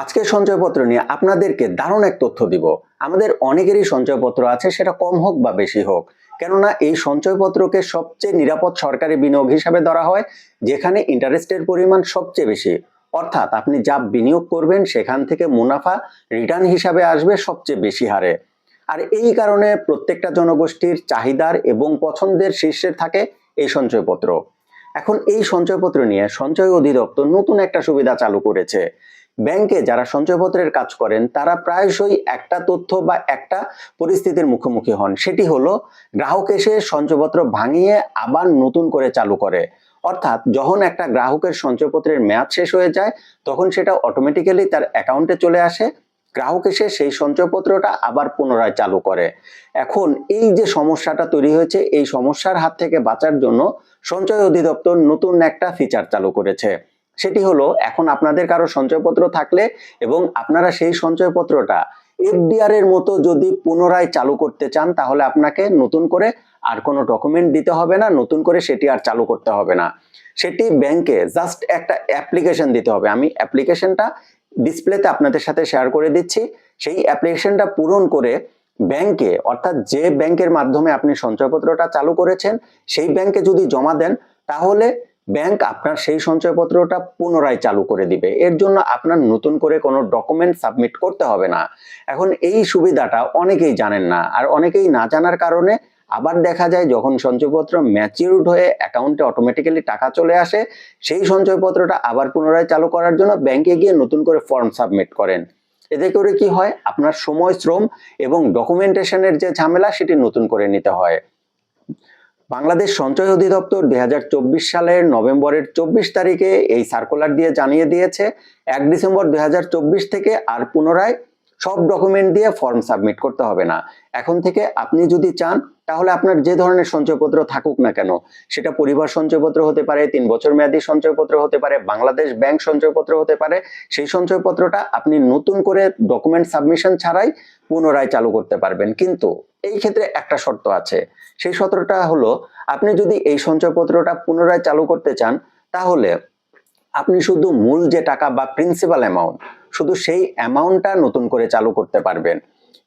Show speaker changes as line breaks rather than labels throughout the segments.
আজকের সঞ্চয়পত্র নিয়ে আপনাদেরকে দারুণ এক তথ্য দিব। আমাদের অনেকেরই সঞ্চয়পত্র আছে, সেটা কম হোক বা বেশি হোক। কেননা এই সঞ্চয়পত্রকে সবচেয়ে নিরাপদ সরকারি বিনিয়োগ হিসাবে ধরা হয়, যেখানে ইন্টারেস্টের পরিমাণ সবচেয়ে বেশি। অর্থাৎ আপনি যা বিনিয়োগ করবেন, সেখান থেকে মুনাফা, রিটার্ন হিসাবে আসবে সবচেয়ে বেশি হারে। আর এই কারণে প্রত্যেকটা জনগোষ্ঠীর চাহিদার এবং পছন্দের শীর্ষে থাকে এই সঞ্চয়পত্র। এখন এই সঞ্চয়পত্র নিয়ে সঞ্চয় অধিদপ্তর নতুন একটা সুবিধা চালু করেছে। ব্যাংকে যারা সঞ্চয়পত্রের কাজ করেন, তারা প্রায়শই একটা তথ্য বা একটা পরিস্থিতির মুখোমুখি হন। সেটি হলো, গ্রাহক এসে সঞ্চয়পত্র ভাঙিয়ে আবার নতুন করে চালু করে। অর্থাৎ, যখন একটা গ্রাহকের সঞ্চয়পত্রের মেয়াদ শেষ হয়ে যায়, তখন সেটা অটোমেটিক্যালি তার অ্যাকাউন্টে চলে আসে। গ্রাহক এসে সেই সঞ্চয়পত্রটা আবার পুনরায় চালু করে। এখন এই যে সমস্যাটা তৈরি হয়েছে, এই সমস্যার হাত থেকে বাঁচার জন্য সঞ্চয় অধিদপ্তর নতুন একটা ফিচার চালু করেছে। সেটি হলো, এখন আপনাদের কারও সঞ্চয়পত্র থাকলে এবং আপনারা সেই সঞ্চয়পত্রটা এফডিআর এর মতো যদি পুনরায় চালু করতে চান, তাহলে আপনাকে নতুন করে আর কোনো ডকুমেন্ট দিতে হবে না, নতুন করে সেটি আর চালু করতে হবে না। সেটি ব্যাংকে জাস্ট একটা অ্যাপ্লিকেশন দিতে হবে। আমি অ্যাপ্লিকেশনটা ডিসপ্লেতে আপনাদের সাথে শেয়ার করে দিচ্ছি। সেই অ্যাপ্লিকেশনটা পূরণ করে ব্যাংকে অর্থাৎ যে ব্যাংকের মাধ্যমে আপনি সঞ্চয়পত্রটা চালু করেছেন, সেই ব্যাংকে যদি জমা দেন, তাহলে ব্যাংক আপনার সেই সঞ্চয়পত্রটা পুনরায় চালু করে দিবে। এর জন্য আপনার নতুন করে কোনো ডকুমেন্ট সাবমিট করতে হবে না। এখন এই সুবিধাটা অনেকেই জানেন না। আর অনেকেই না জানার কারণে আবার দেখা যায় যখন সঞ্চয়পত্র ম্যাচিউরড হয়ে অ্যাকাউন্টে অটোমেটিক্যালি টাকা চলে আসে, সেই সঞ্চয়পত্রটা আবার পুনরায় চালু করার জন্য ব্যাংকে গিয়ে নতুন করে ফর্ম সাবমিট করেন। এতে করে কি হয়? আপনার সময়, শ্রম এবং ডকুমেন্টেশনের যে ঝামেলা, সেটি নতুন করে নিতে হয়। বাংলাদেশ সঞ্চয় অধিদপ্তর দু হাজার চব্বিশ সালের নভেম্বরের চব্বিশ তারিখে এই সার্কুলার দিয়ে জানিয়ে দিয়েছে, এক ডিসেম্বর দু হাজার চব্বিশ থেকে আর পুনরায় সব ডকুমেন্ট দিয়ে ফর্ম সাবমিট করতে হবে না। এখন থেকে আপনি যদি চান, তাহলে আপনার যে ধরনের সঞ্চয়পত্র থাকুক না কেন, সেটা পরিবার সঞ্চয়পত্র হতে পারে, তিন বছর মেয়াদী সঞ্চয়পত্র হতে পারে, বাংলাদেশ ব্যাংক সঞ্চয়পত্র হতে পারে, সেই সঞ্চয়পত্রটা আপনি নতুন করে ডকুমেন্ট সাবমিশন ছাড়াই পুনরায় চালু করতে পারবেন। কিন্তু এই ক্ষেত্রে একটা শর্ত আছে। সেই শর্তটা হলো, আপনি যদি এই সঞ্চয়পত্রটা পুনরায় চালু করতে চান, তাহলে আপনি শুধু মূল যে টাকা বা প্রিন্সিপাল অ্যামাউন্ট শুধু সেই অ্যামাউন্টটা নতুন করে চালু করতে পারবেন।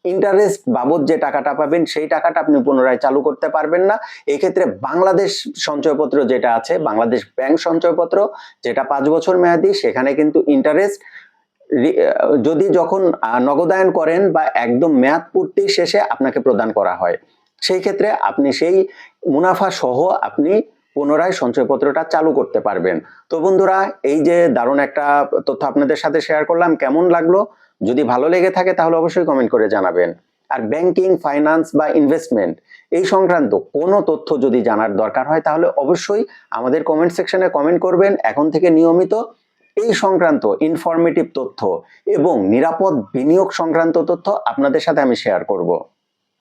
ইন্টারেস্ট বাবদ যে টাকাটা পাবেন, সেই টাকাটা আপনি পুনরায় চালু করতে পারবেন না। এক্ষেত্রে বাংলাদেশ সঞ্চয়পত্র যেটা আছে, বাংলাদেশ ব্যাংক সঞ্চয়পত্র, যেটা পাঁচ বছর মেয়াদি, সেখানে কিন্তু ইন্টারেস্ট যদি যখন নগদায়ন করেন বা একদম মেয়াদ পূর্তির শেষে আপনাকে প্রদান করা হয়। সেই ক্ষেত্রে আপনি সেই মুনাফা সহ আপনি পুনরায় সঞ্চয়পত্রটা চালু করতে পারবেন। তো বন্ধুরা, এই যে দারুণ একটা তথ্য আপনাদের সাথে শেয়ার করলাম, কেমন লাগল? যদি ভালো লেগে থাকে তাহলে অবশ্যই কমেন্ট করে জানাবেন। আর ব্যাংকিং ফাইন্যান্স বা ইনভেস্টমেন্ট এই সংক্রান্ত কোনো তথ্য যদি জানার দরকার হয় তাহলে অবশ্যই আমাদের কমেন্ট সেকশনে কমেন্ট করবেন। এখন থেকে নিয়মিত এই সংক্রান্ত ইনফরমেটিভ তথ্য এবং নিরাপদ বিনিয়োগ সংক্রান্ত তথ্য আপনাদের সাথে আমি শেয়ার করব।